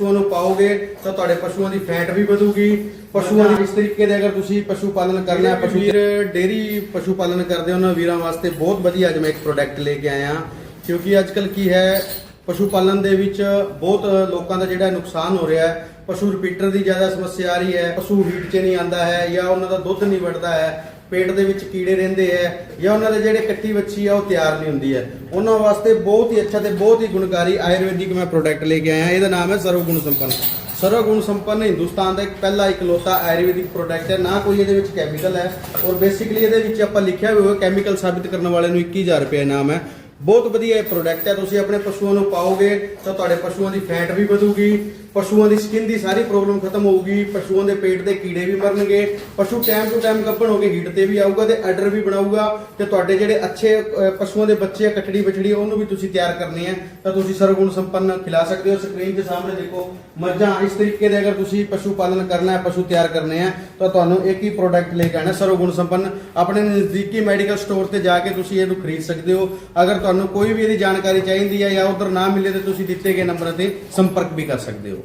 ਪਸ਼ੂਆਂ ਨੂੰ ਪਾਓਗੇ ਤਾਂ ਤੁਹਾਡੇ ਪਸ਼ੂਆਂ ਦੀ ਫੈਟ ਵੀ ਵਧੂਗੀ। ਪਸ਼ੂਆਂ ਦੀ ਇਸ ਤਰੀਕੇ ਦੇ ਅਗਰ ਤੁਸੀਂ ਪਸ਼ੂ ਪਾਲਣ ਕਰਨਾ ਹੈ ਪਸ਼ੂ ਵੀਰ ਡੇਰੀ ਪਸ਼ੂ ਪਾਲਣ ਕਰਦੇ ਉਹਨਾਂ ਵੀਰਾਂ ਵਾਸਤੇ ਬਹੁਤ ਵਧੀਆ ਅੱਜ ਮੈਂ ਇੱਕ ਪ੍ਰੋਡਕਟ ਲੈ ਕੇ ਆਇਆ। ਕਿਉਂਕਿ ਅੱਜ ਕੱਲ ਕੀ ਹੈ ਪਸ਼ੂ ਪਾਲਣ ਦੇ ਵਿੱਚ ਬਹੁਤ ਲੋਕਾਂ ਦਾ ਜਿਹੜਾ ਨੁਕਸਾਨ ਹੋ ਰਿਹਾ ਹੈ। ਪਸ਼ੂ ਰਿਪੀਟਰ ਦੀ ਜ਼ਿਆਦਾ ਸਮੱਸਿਆ ਆ ਰਹੀ ਹੈ ਪਸ਼ੂ ਹੀਟ 'ਚ ਨਹੀਂ ਆਂਦਾ ਹੈ ਜਾਂ ਉਹਨਾਂ ਦਾ ਦੁੱਧ ਨਹੀਂ ਵੜਦਾ ਹੈ। ਪੇਟ ਦੇ ਵਿੱਚ ਕੀੜੇ ਰਹਿੰਦੇ ਹੈ ਜਾਂ ਉਹਨਾਂ ਦੇ ਜਿਹੜੇ ਕੱਟੀ ਬੱਚੀ ਆ, ਉਹ ਤਿਆਰ ਨਹੀਂ ਹੁੰਦੀ ਹੈ ਉਹਨਾਂ ਵਾਸਤੇ ਬਹੁਤ ਹੀ ਅੱਛਾ ਤੇ ਬਹੁਤ ਹੀ ਗੁਣਕਾਰੀ ਆਯੁਰਵੈਦਿਕ ਮੈਂ ਪ੍ਰੋਡਕਟ ਲੈ ਕੇ ਆਇਆ। ਇਹਦਾ ਨਾਮ ਹੈ ਸਰਵ ਸਰਵਗੁਣ ਸੰਪੰਨ। ਸਰਵਗੁਣ ਸੰਪੰਨ ਹਿੰਦੁਸਤਾਨ ਦਾ ਇੱਕ ਪਹਿਲਾ ਇਕਲੌਤਾ ਆਯੁਰਵੈਦਿਕ ਪ੍ਰੋਡਕਟ ਹੈ। ਨਾ ਕੋਈ ਇਹਦੇ ਵਿੱਚ ਕੈਮੀਕਲ ਹੈ ਔਰ ਬੇਸਿਕਲੀ ਇਹਦੇ ਵਿੱਚ ਆਪਾਂ ਲਿਖਿਆ ਹੋਇਆ ਕੈਮੀਕਲ ਸਾਬਿਤ ਕਰਨ ਵਾਲੇ ਨੂੰ 21000 ਰੁਪਏ ਇਨਾਮ ਹੈ। ਬਹੁਤ ਵਧੀਆ ਇਹ ਪ੍ਰੋਡਕਟ ਹੈ। ਤੁਸੀਂ ਆਪਣੇ ਪਸ਼ੂਆਂ ਨੂੰ ਪਾਓਗੇ ਤਾਂ ਤੁਹਾਡੇ ਪਸ਼ੂਆਂ ਦੀ ਫੈਟ ਵੀ ਵਧੂਗੀ, ਪਸ਼ੂਆਂ ਦੀ ਸਕਿਨ ਦੀ ਸਾਰੀ ਪ੍ਰੋਬਲਮ ਖਤਮ ਹੋਊਗੀ, ਪਸ਼ੂਆਂ ਦੇ ਪੇਟ ਦੇ ਕੀੜੇ ਵੀ ਮਰਨਗੇ, ਪਸ਼ੂ ਟਾਈਮ ਟੂ ਟਾਈਮ ਗੱਭਣ ਹੋ ਕੇ ਹੀਟ ਤੇ ਵੀ ਆਊਗਾ ਤੇ ਆਰਡਰ ਵੀ ਬਣਾਊਗਾ ਤੇ ਤੁਹਾਡੇ ਜਿਹੜੇ ਅੱਛੇ ਪਸ਼ੂਆਂ ਦੇ ਬੱਚੇ ਆ, ਕਟੜੀ ਬਛੜੀ ਉਹਨੂੰ ਵੀ ਤੁਸੀਂ ਤਿਆਰ ਕਰਨੀ ਹੈ ਤਾਂ ਤੁਸੀਂ ਸਰਗੁਣ ਸੰਪੰਨ ਖਿਲਾ ਸਕਦੇ ਹੋ। ਸਕਰੀਨ ਦੇ ਸਾਹਮਣੇ ਦੇਖੋ, ਮੱਝਾਂ, ਇਸ ਤਰੀਕੇ ਦੇ ਅਗਰ ਤੁਸੀਂ ਪਸ਼ੂ ਪਾਲਣ ਕਰਨਾ ਹੈ, ਪਸ਼ੂ ਤਿਆਰ ਕਰਨੇ ਆ, ਤਾਂ ਤੁਹਾਨੂੰ ਇੱਕ ਹੀ ਪ੍ਰੋਡਕਟ ਲੈ ਕੇ ਆਣਾ, ਸਰਗੁਣ ਸੰਪੰਨ। ਆਪਣੇ ਨਜ਼ਦੀਕੀ ਮੈਡੀਕਲ ਸਟੋਰ ਤੇ ਜਾ ਕੇ ਤੁਸੀਂ ਇਹਨੂੰ ਖਰੀਦ ਸਕਦੇ ਹੋ। ਅਗਰ ਤੁਹਾਨੂੰ ਕੋਈ ਵੀ ਇਹਦੀ ਜਾਣਕਾਰੀ ਚਾਹੀਦੀ ਹੈ ਜਾਂ ਉਧਰ ਨਾ ਮਿਲੇ ਤੇ ਤੁਸੀਂ ਦਿੱਤੇ ਗਏ ਨੰਬਰਾਂ ਤੇ ਸੰਪਰਕ ਵੀ ਕਰ ਸਕਦੇ ਹੋ।